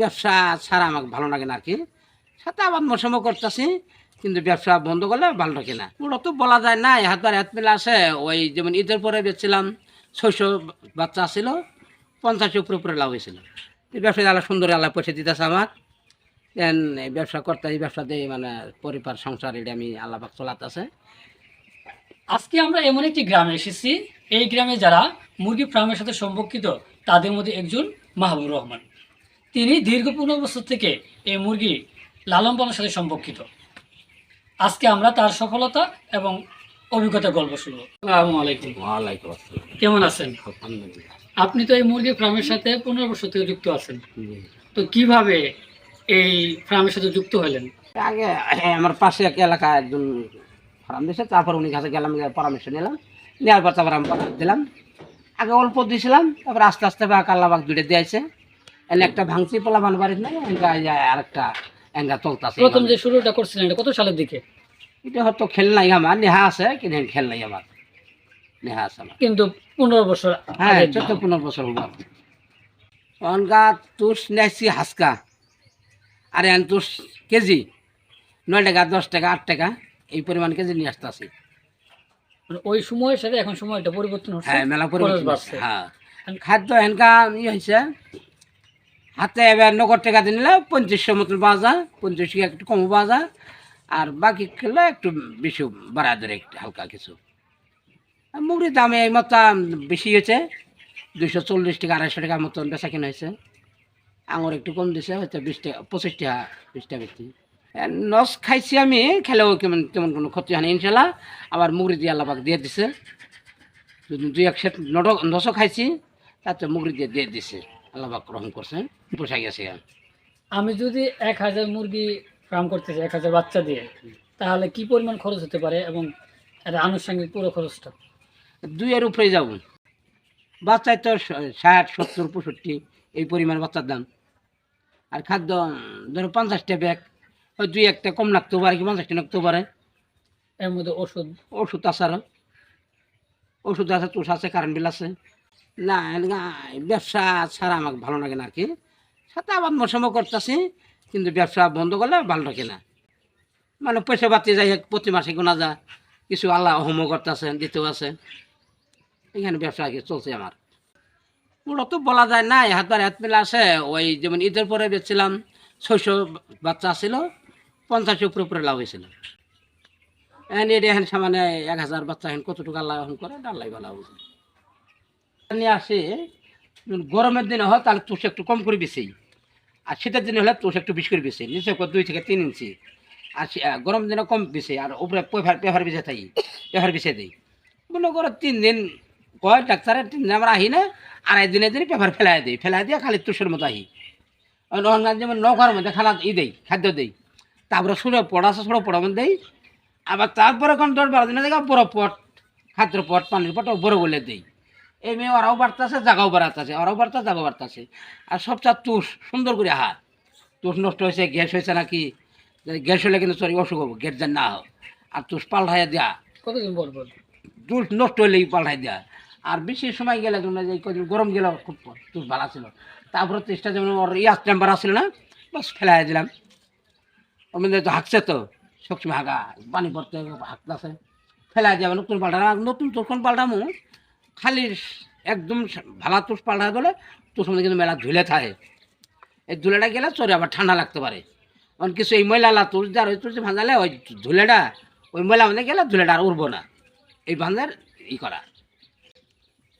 ব্যবসা ছাড়া আমাকে ভালো লাগে না আর কি। সাথে আবার মৌসুমও করতেছি, কিন্তু ব্যবসা বন্ধ করলে ভালো লাগে না। ওটা তো বলা যায় না হাত বার হাত মিলে আসে ওই যেমন ঈদের পরে বেচছিলাম, ছয়শো বাচ্চা ছিল, পঞ্চাশের উপরে উপরে লাভ হয়েছিল। ব্যবসা আল্লাহ সুন্দর আল্লাহ পয়সা দিতেছে আমার। দেন ব্যবসা করতে, এই ব্যবসা দিয়ে মানে পরিবার, সংসার, এটা আমি আল্লাহ পাক চলাতেছে। আজকে আমরা এমন একটি গ্রামে এসেছি, এই গ্রামে যারা মুরগি ফার্মের সাথে সম্পর্কিত, তাদের মধ্যে একজন মাহবুব রহমান। তিনি দীর্ঘ পনেরো বছর থেকে এই মুরগি লালন পালনের সাথে সম্পর্কিত। আজকে আমরা তার সফলতা এবং অভিজ্ঞতা গল্প শুনব। আসসালামু আলাইকুম। ওয়ালাইকুম আসসালাম। কেমন আছেন? আলহামদুলিল্লাহ। আপনি তো এই মুরগি ফার্মের সাথে পনেরো বছর থেকে যুক্ত আছেন। তো কীভাবে এই ফার্মের সাথে যুক্ত হলেন? আগে আমার পাশে এক এলাকা একজন ফার্ম দিয়েছে তারপর উনি কাছে গেলাম পরামর্শ নিলাম। নেওয়ার পর তারপর আমি দিলাম। আগে অল্প দিয়েছিলাম তারপর আস্তে আস্তে বাঘ আল্লাহ বাঘ দুটো দিয়েছে একটা ভাঙছি পোলা মান বাড়ির নাই এনকা আরেকটা এনকা চলতেছে প্রথম যে শুরুটা করছিলেন কত সালের দিকে? এটা হয়তো খেল নাই আমার নেহা আছে কিন্তু খেল নাই আমার। নেহা আছে আমার। কিন্তু পনেরো বছর হ্যাঁ চোদ্দ পনেরো বছর হবার অনকা তুষ নেছি হাসকা। আর এন তুষ কেজি নয় টাকা দশ টাকা আট টাকা এই পরিমাণ কেজি নিয়ে আসতে আসি মানে ওই সময়ের সাথে এখন সময়টা পরিবর্তন হচ্ছে হ্যাঁ মেলা পরিবর্তন হ্যাঁ। খাদ্য এনকা ই হয়েছে হাতে এবার নগদ টাকা দিয়ে নিলে পঞ্চাশশো মতন পাওয়া যায় পঞ্চাশ একটু কম যায় আর বাকি খেলে একটু বেশি বাড়া ধরে একটু হালকা কিছু। মুগরির দামে এই মতো বেশি হয়েছে, দুইশো চল্লিশ টাকা, আড়াইশো টাকার মতন বেচা কিনা হয়েছে। আঙুর একটু কম দিছে, হয়তো বিশ টাকা, পঁচিশ টাকা, বিশ টাকা বেশি। নস খাইছি আমি, খেলেও কেমন, তেমন কোনো ক্ষতি হয়নি, ইনশাল্লাহ। আবার মুগরি দিয়ে আল্লাপাক দিয়ে দিছে। দুই এক সেট নট নশো খাইছি, তাতে মুগরি দিয়ে দিয়ে দিছে। আল্লাহ পাক রহম করছে পোষা গেছে আমি যদি এক হাজার মুরগি ফার্ম করতে চাই এক হাজার বাচ্চা দিয়ে তাহলে কি পরিমাণ খরচ হতে পারে এবং এটা আনুষঙ্গিক পুরো খরচটা? দুইয়ের উপরে যাব। বাচ্চায় তো ষাট সত্তর পঁয়ষট্টি এই পরিমাণ বাচ্চার দাম। আর খাদ্য ধরো পঞ্চাশটা ব্যাগ ওই দুই একটা কম লাগতেও পারে কি পঞ্চাশটা লাগতেও পারে। এর মধ্যে ওষুধ? ওষুধ আরও ওষুধ আছে তুষ আছে কারেন্ট বিল আছে। না ব্যবসা ছাড়া আমাকে ভালো লাগে না আর কি। সাথে আবার মৌসুমও করতেছি, কিন্তু ব্যবসা বন্ধ করলে ভালো লাগে না। মানে পয়সা পাতি যাই প্রতি মাসে গোনা যা কিছু আল্লাহ হোমও করতেছে দিতেও আছে এখানে ব্যবসা কি চলছে আমার। ওটা তো বলা যায় না, হাত বার হাত মিলে আসে ওই যেমন ঈদের পরে বেচছিলাম, ছয়শো বাচ্চা ছিল পঞ্চাশের উপরে উপরে লাভ হয়েছিল। এখন এটা এখন সামান্য এক হাজার বাচ্চা এখন কতটুকু আল্লাহ এখন করে আল্লাহ ভালো বুঝে নিয়ে আসে গরমের দিনে হয়, তাহলে তুষ একটু কম করে বেশি আর শীতের দিনে হলে তুষ একটু বেশি করে বেশি নিচে দুই থেকে তিন ইঞ্চি। আর গরম দিনে কম বেশি আর উপরে পেফার পেফার বেঁচে থাকি পেফার বেছে দিই। মনে করো তিন দিন কয়, ডাক্তারে তিন দিন আমরা আহি না, আড়াই দিনে দিনে পেপার ফেলাই দিই, ফেলাই দিয়ে খালি তুষের মতো আহি। অন্য যেমন নৌকার মধ্যে খানা ই দেই, খাদ্য দেই, তারপরে সুরে পড়া আছে সুরে পড়া মধ্যে দেই। আবার তারপরে কোন দশ বারো দিনে দেখা বড় পট, খাদ্যর পট, পানির পট বড় বলে দিই। এই মেয়ে ওরাও বাড়তেছে জাগাও বাড়াতেছে ওরাও বাড়তেছে জাগাও বাড়তেছে। আর সবচেয়ে তুষ সুন্দর করে হাত। তুষ নষ্ট হয়েছে গ্যাস হয়েছে নাকি? গ্যাস হলে কিন্তু সরি অসুখ হব গ্যাস যেন না হোক আর তুষ পাল্টাইয়া দেয়া। কতদিন পর তুষ নষ্ট হলেই পাল্টাই দেয়া। আর বেশি সময় গেলে তোমরা যে কদিন গরম গেল খুব তুষ ভালো ছিল। তারপরে চেষ্টা যেমন ওর ইয়াস টেম্পার আসছিল না বাস ফেলাই দিলাম। ওর মধ্যে তো হাঁকছে তো সবসময় হাগা পানি পড়তে হাঁকতেছে। ফেলাই যাবে নতুন পাল্টা নতুন তুষখন পাল্টামো? খালি একদম ভালা তুষ পাল্টা গেলে তুষ মধ্যে কিন্তু মেলা ধুলে থাকে। এই ধুলেটা গেলে চরে আবার ঠান্ডা লাগতে পারে। কারণ কিছু এই ময়লা তুষ দেওয়ার ওই তুষ ভাঙালে ওই ধুলেটা ওই ময়লা মধ্যে গেলে ধুলেটা আর উঠবো না। এই বাঁধার ই করা।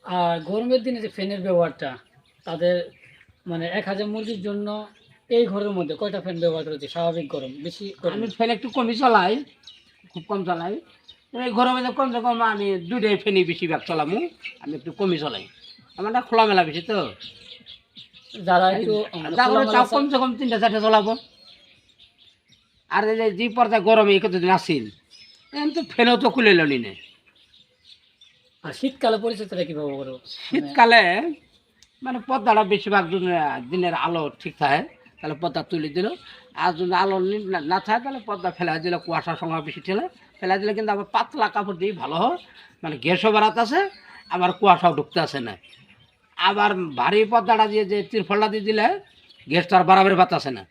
আর গরমের দিনে যে ফ্যানের ব্যবহারটা তাদের মানে এক হাজার মুরগির জন্য এই ঘরের মধ্যে কয়টা ফ্যান ব্যবহার করেছে স্বাভাবিক গরম বেশি আমি ফ্যান একটু কমই চালাই খুব কম চালাই। এই গরমে তো কমসে কম আমি দুটাই ফ্যানই বেশিরভাগ চালামু আমি একটু কমই চালাই। আমার না খোলামেলা বেশি তো। যারা একটু তারপরে তাও কমসে কম তিনটা চারটা চালাবো। আর এই যে পর্দা গরমে কতদিন আসিল এখন তো ফ্যানও তো খুলে লনি নে আর শীতকালে পরিচিতিটা কীভাবে করব শীতকালে মানে পর্দাটা বেশিরভাগ দিনে- দিনের আলো ঠিক থাকে তাহলে পর্দা তুলে দিল। আর যদি আলো নি- না- না থাকে তাহলে পর্দা ফেলা দিলে কুয়াশার সময় বেশি ঠেলে। ফেলা দিলে কিন্তু আবার পাতলা কাপড় দিয়ে ভালো হয়। মানে গ্যাসও বাড়াতে আছে, আবার কুয়াশাও ঢুকতে আসে না। আবার ভারী পর্দাটা দিয়ে যে তিরফলটা দিয়ে দিলে গ্যাস তো আর বাড়াবার বাতাসে না।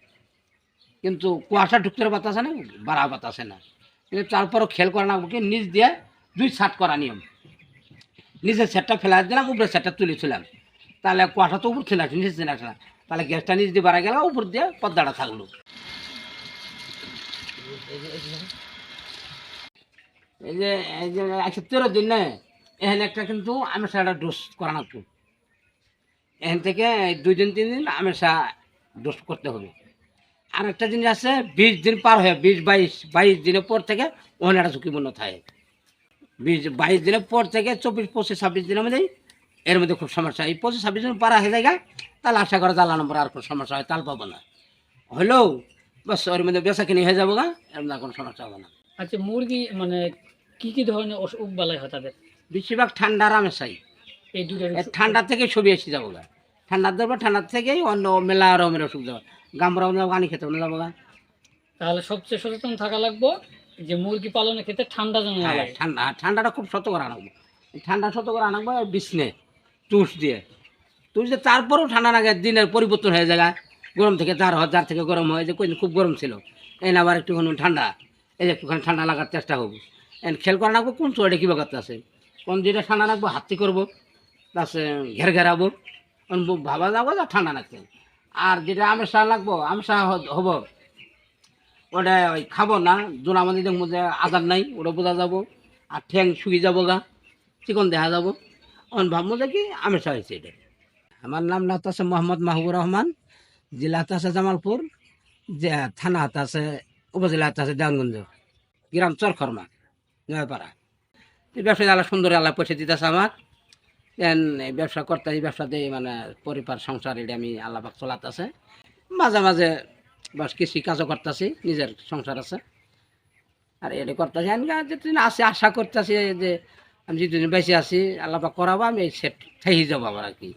কিন্তু কুয়াশা ঢুকতে বাতাসে না বাড়া বাতাসে না। কিন্তু তারপরও খেল করা না কি নিচ দিয়ে দুই ছাট করা নিয়ম। নিচের সেটটা ফেলা দিলাম উপরে সেটটা তুলেছিলাম তাহলে কুয়াশা তো উপর খেলে আসে নিচে চলে আসে তাহলে গ্যাসটা নিচ দিয়ে বাড়া গেল, উপর দিয়ে পর্দাটা থাকল। এই যে একশো তেরো দিন না এখানে একটা কিন্তু আমি সেটা ডোজ করা লাগতো এখান থেকে দুই দিন, তিন দিন আমি ডোজ করতে হবে। আর একটা জিনিস আছে, বিশ দিন পার হয়ে, বিশ, বাইশ বাইশ দিনের পর থেকে ওখানে একটা ঝুঁকিপূর্ণ থাকে। বিশ, বাইশ দিনের পর থেকে চব্বিশ, পঁচিশ, ছাব্বিশ দিনের মধ্যেই এর মধ্যে খুব সমস্যা এই পঁচিশ, ছাব্বিশ দিন পারা হয়ে যায় তাহলে আশা করা জ্বালা নম্বর আর কোনো সমস্যা হয়, তাল পাবো না। হলেও, বাস ওর মধ্যে বেচা কিনে হয়ে যাব গা, এর মধ্যে কোনো সমস্যা হবে না। আচ্ছা মুরগি মানে কি কি ধরনের অসুখ বালাই হয় তাদের? বেশিরভাগ ঠান্ডা আরামের এই দুটো ঠান্ডা থেকে ছবি এসে যাব গা। ঠান্ডার দেবো ঠান্ডার থেকেই অন্য মেলা রকমের অসুখ যাব পানি খেতে যাব গা। তাহলে সবচেয়ে সচেতন থাকা লাগবো যে মুরগি পালনের ক্ষেত্রে ঠান্ডা যেন হ্যাঁ, ঠান্ডা ঠান্ডাটা খুব শত করে আনাবো ঠান্ডা শত করে আনাবো বিছনে টুস দিয়ে। টুস দিয়ে তারপরেও ঠান্ডা লাগে দিনের পরিবর্তন হয়ে যায় গরম থেকে যার হয় যার থেকে গরম হয়। যে কোনদিন খুব গরম ছিল। এই আবার একটুখানি ঠান্ডা। এই যে একটুখানি ঠান্ডা লাগার চেষ্টা করব। এন খেল করা রাখব কোন চোয়াটা কী বাগাতে আছে? কোন যেটা ঠান্ডা রাখব হাতি করব তাছে ঘের ঘেরাবো ভাবা যাব যা ঠান্ডা লাগছে আর যেটা আমের সার লাগবো আমের সার হব। ওটা ওই খাব না, জোনা আমাদের দেখব আদার নাই ওটা বোঝা যাব, আর ঠ্যাং শুকিয়ে যাব গা, চিকন দেখা যাব। অন ভাববো যে কি আমেশা হয়েছে এটা আমার নাম আছে মোহাম্মদ মাহবুর রহমান জেলা হাত আছে জামালপুর যে থানা হাত আছে উপজেলা হাত আছে দেওয়ানগঞ্জ গ্রাম চরখরমা নয়পাড়া এই ব্যবসা আল্লাহ সুন্দর আল্লাহ পয়সা দিতেছে আমার। দেন এই ব্যবসা করতে, এই ব্যবসাতে মানে পরিবার, সংসার, এটা আমি আল্লাহ পাক মাঝে মাঝে বাস কৃষি কাজও করতেছি, নিজের সংসার আছে। আর এটা করতেছি, আমি যেদিন আছে, আশা করতেছি যে আমি যেদিন বেঁচে আছি, আল্লাহ করাবো, আমি সেট থাই যাব আবার আর কি।